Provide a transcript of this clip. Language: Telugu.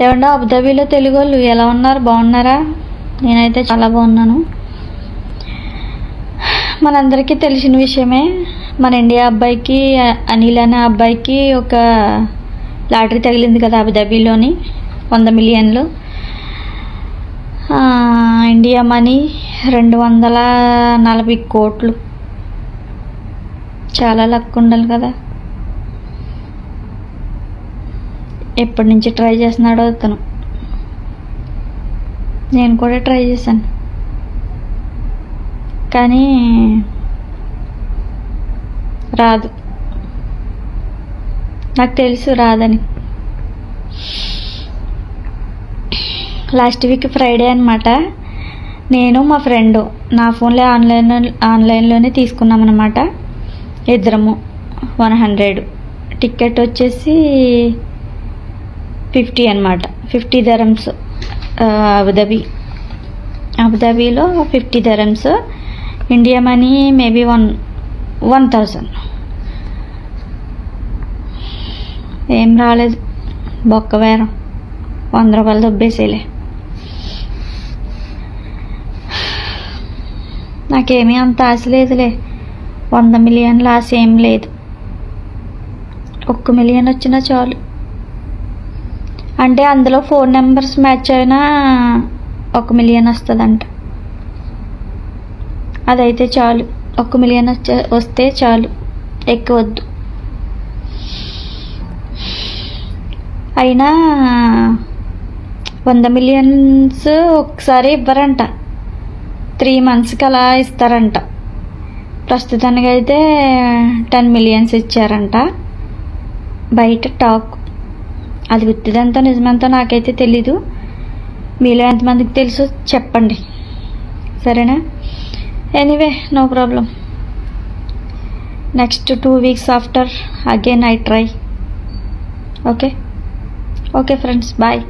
ఏమన్నా అబుదాబీలో తెలుగు వాళ్ళు ఎలా ఉన్నారు? బాగున్నారా? నేనైతే చాలా బాగున్నాను. మనందరికీ తెలిసిన విషయమే మన ఇండియా అబ్బాయికి అనిల్ అనే అబ్బాయికి ఒక లాటరీ తగిలింది కదా అబుదాబీలోని వంద మిలియన్లు. ఇండియా మనీ రెండు వందల నలభై కోట్లు. చాలా లక్ ఉండాలి కదా. ఎప్పటి నుంచి ట్రై చేస్తున్నాడో అతను. నేను కూడా ట్రై చేశాను. కానీ రాదు. నాకు తెలుసు రాదని. లాస్ట్ వీక్ ఫ్రైడే అనమాట నేను మా ఫ్రెండ్ నా ఫోన్లో ఆన్లైన్ ఆన్లైన్లోనే తీసుకున్నాం అనమాట ఇద్దరము వన్ హండ్రెడ్. టికెట్ వచ్చేసి ఫిఫ్టీ అనమాట fifty dirhams Abu Dhabi. అబుదాబీలో fifty dirhams. India money maybe one one thousand ఏం రాలేదు. బొక్క వేరం. వంద రూపాయలు దొబ్బేసేలే. నాకేమీ అంత ఆశ లేదులే. వంద మిలియన్ల ఆశ ఏం లేదు. ఒక్క మిలియన్ వచ్చినా చాలు. అంటే అందులో ఫోన్ నెంబర్స్ మ్యాచ్ అయినా ఒక మిలియన్ వస్తుందంట. అదైతే చాలు. ఒక మిలియన్ వచ్చే వస్తే చాలు. ఎక్కువ వద్దు అయినా వంద మిలియన్స్ ఒకసారి ఇవ్వరంట. త్రీ మంత్స్కి అలా ఇస్తారంట. ప్రస్తుతానికి అయితే టెన్ మిలియన్స్ ఇచ్చారంట. బయట టాక్ అది ఉత్తిదంతో నిజమంతో నాకైతే తెలీదు. మీలో ఎంతమందికి తెలుసో చెప్పండి. సరేనా? Anyway no problem next two weeks after again I try okay okay friends bye